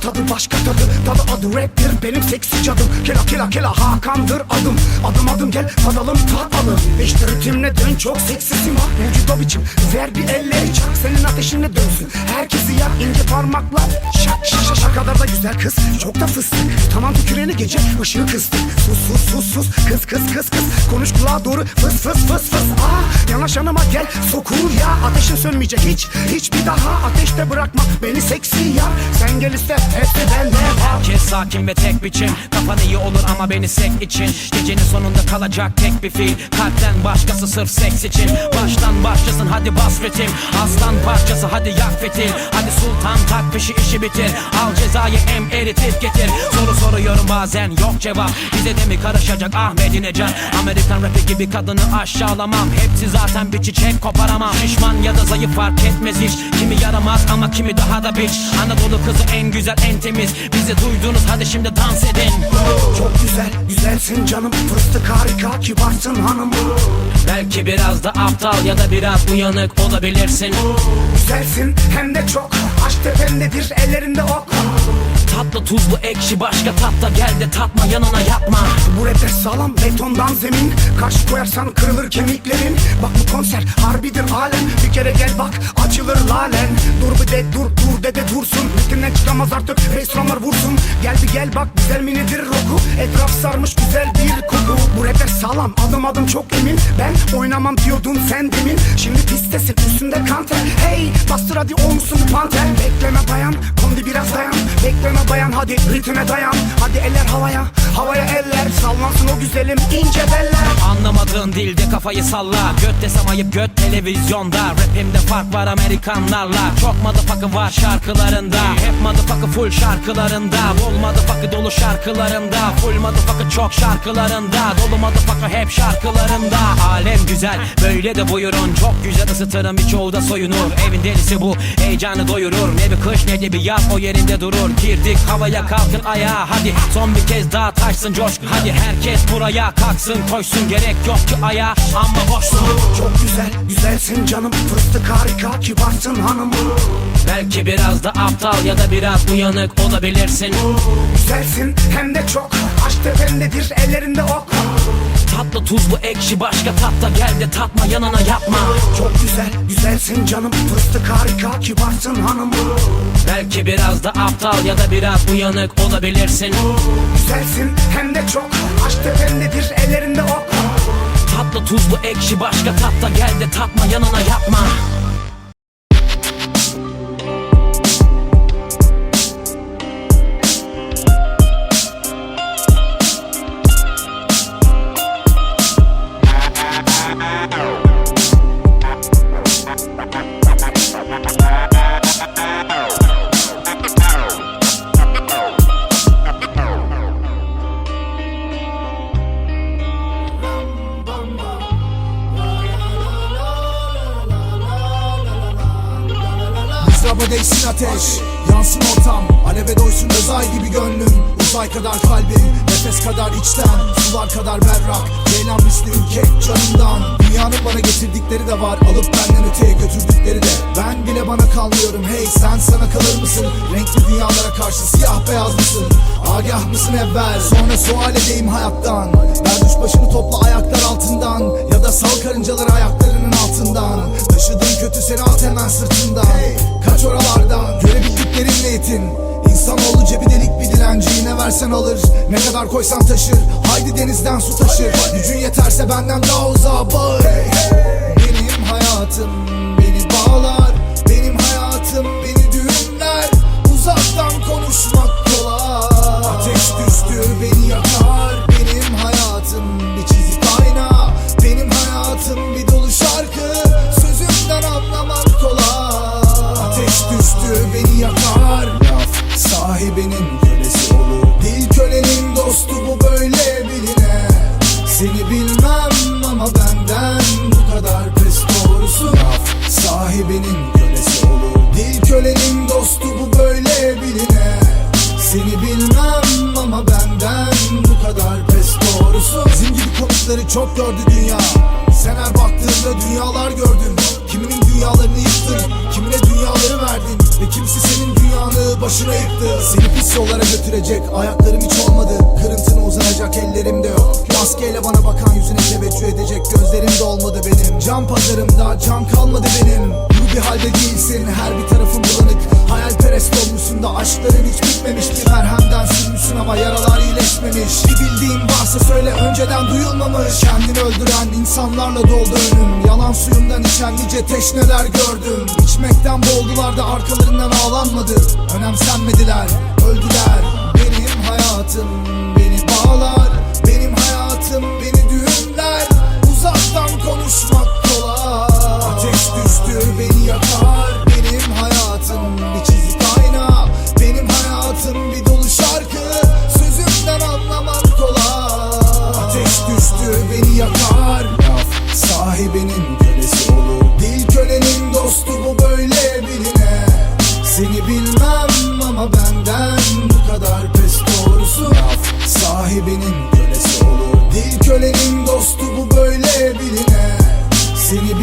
tadı başka tadı? Tadı adı raptir benim seksi cadım Kela kela kela Hakan'dır adım. Adım adım gel tadalım tatalım İşte ritimle dön çok seksisin. O biçim. Ver bir elleri çak Senin ateşinle dönsün. Herkesi yak ince parmaklar Şak kadar da güzel kız Çok da fıstık. Tamam tüküreni gece ışığı kıstık Sus sus sus sus. Kız kız kız kız. Konuş kulağa doğru. Fıs fıs fıs fıs. Aa yanaş yanıma gel. Sokur ya Ateşin sönmeyecek. Hiç hiç bir daha Ateşte bırakma. Beni seksi ya. Sen gel iste hepsi bende Herkes sakin ve tek biçim. Kafan iyi olur ama beni sek için. Gecenin sonunda kalacak tek bir fiil Kalpten başkası sırf seks için. Baştan başlasın hadi bas ritim Aslan parçası hadi yak fitil Hadi sultan tak peşi işi bitir Al cezayı em eritip getir. Soru soruyorum bazen yok cevap. Bize de mi karışacak Ahmet'ine can Amerikan rapi gibi kadını aşağılamam. Hepsi zaten bir çiçek koparamam. Şişman ya da zayıf fark etmez hiç. Kimi yaramaz ama kimi daha da biç. Anadolu kızı en güzel en temiz. Bizi duydunuz hadi şimdi dans edin. Çok güzel, güzelsin canım. Fıstık harika, kibarsın hanım Belki biraz da aptal ya da biraz uyanık olabilirsin. Güzelsin hem de çok. Aşk tependedir, ellerinde ok. Tatlı tuzlu ekşi başka tat da gel de tatma yanına yapma. Bu rapte sağlam betondan zemin. Karşı koyarsan kırılır kemiklerin. Bak bu konser harbidir alem. Bir kere gel bak açılır lalen Bir de dur dur de de dursun. Rutinden çıkamaz artık restoranlar vursun. Gel bir gel bak güzel mi nedir roku Etraf sarmış güzel bir koku. Bu rapler sağlam adım adım çok emin. Ben oynamam diyordun sen demin. Şimdi pistesin üstünde kanter. Hey bastır hadi olmuşsun panter. Bekleme bayan kondi biraz dayan. Bekleme bayan hadi ritme dayan. Hadi eller havaya havaya eller Sallansın o güzelim ince beller. Anlamadığın dilde kafayı salla. Göt desem ayıp göt televizyonda. Rapimde fark var Amerikanlarla. Çok motherfucker var şarkılarında. Hep motherfucker full şarkılarında. Bol motherfucker dolu şarkılarında. Full motherfucker çok şarkılarında. Dolu motherfucker hep şarkılarında. Alem güzel böyle de buyurun. Çok güzel ısıtırım birçoğu da soyunur. Evin delisi bu heyecanı doyurur. Ne bir kış ne de bir yaz o yerinde durur. Girdik havaya kalkın ayağa. Hadi Son bir kez daha taşsın coşku Hadi herkes buraya kalksın koşsun Gerek yok ki ayağa ama boşsun Çok güzel güzelsin canım Fıstık harika kibarsın hanım. Belki biraz da aptal ya da biraz uyanık olabilirsin. Güzelsin hem de çok Aşk tependedir ellerinde ok Tatlı tuzlu ekşi başka tat da gel de tatma yanına yapma. Çok güzel güzelsin canım Fıstık harika kibarsın hanım. Belki biraz da aptal ya da biraz uyanık olabilirsin. Güzelsin hem de çok Aşk tependedir ellerinde ok. Tatlı tuzlu ekşi başka tat da gel de tatma yanına yapma Değsin ateş? Yansın ortam. Aleve doysun özay gibi gönlüm. Uzay kadar kalbim Nefes kadar içten. Sular kadar berrak Ceylan misli ülke canımdan. Dünyanın bana getirdikleri de var Alıp benden öteye götürdükleri de. Ben bile bana kalmıyorum Hey sen sana kalır mısın? Renkli dünyalara karşı siyah beyaz mısın? Agah mısın evvel? Sonra sual edeyim hayattan. Berduş başını topla ayaklar altından. Ya da sal karıncaları ayaklarının altından. Taşıdığın kötü seni at hemen sırtından Kaç oralardan Görebildiklerinle yetin İnsanoğlu cebi delik bir dilenci Ne versen alır. Ne kadar koysan taşır Haydi denizden su taşır. Gücün yeterse benden daha uzağa bağır. Benim hayatım beni bağlar yakar Laf sahibinin kölesi olur. Dil kölenin dostu bu böyle biline Seni bilmem ama benden bu kadar pes doğrusu. Laf sahibinin kölesi olur. Dil kölenin dostu bu böyle biline Seni bilmem ama benden bu kadar pes doğrusu. Bizim gibi konukları çok gördü dünya. Sen her baktığında dünyalar gördün. Kiminin dünyalarını yıktın Kimine dünyaları verdin. Ve kimse başına yıktı. Seni pis yollara götürecek ayaklarım hiç olmadı. Kırıntına uzanacak ellerim de yok. Maskeyle bana bakan yüzüne teveccüh edecek gözlerim de olmadı benim. Can pazarımda can kalmadı benim. Bu bir halde değilsin her bir bulanık aslında aşkların hiç bitmemişti Merhemden sürmüşsün ama yaralar iyileşmemiş. Bir bildiğin varsa söyle önceden duyulmamış. Kendini öldüren insanlarla doldu önüm. Yalan suyundan içen nice teşneler gördüm. İçmekten boğdularda arkalarından ağlanmadı. Önemsenmediler, öldüler. Benim hayatım beni bağlar. Benim hayatım beni düğümler. Uzaktan konuşmak city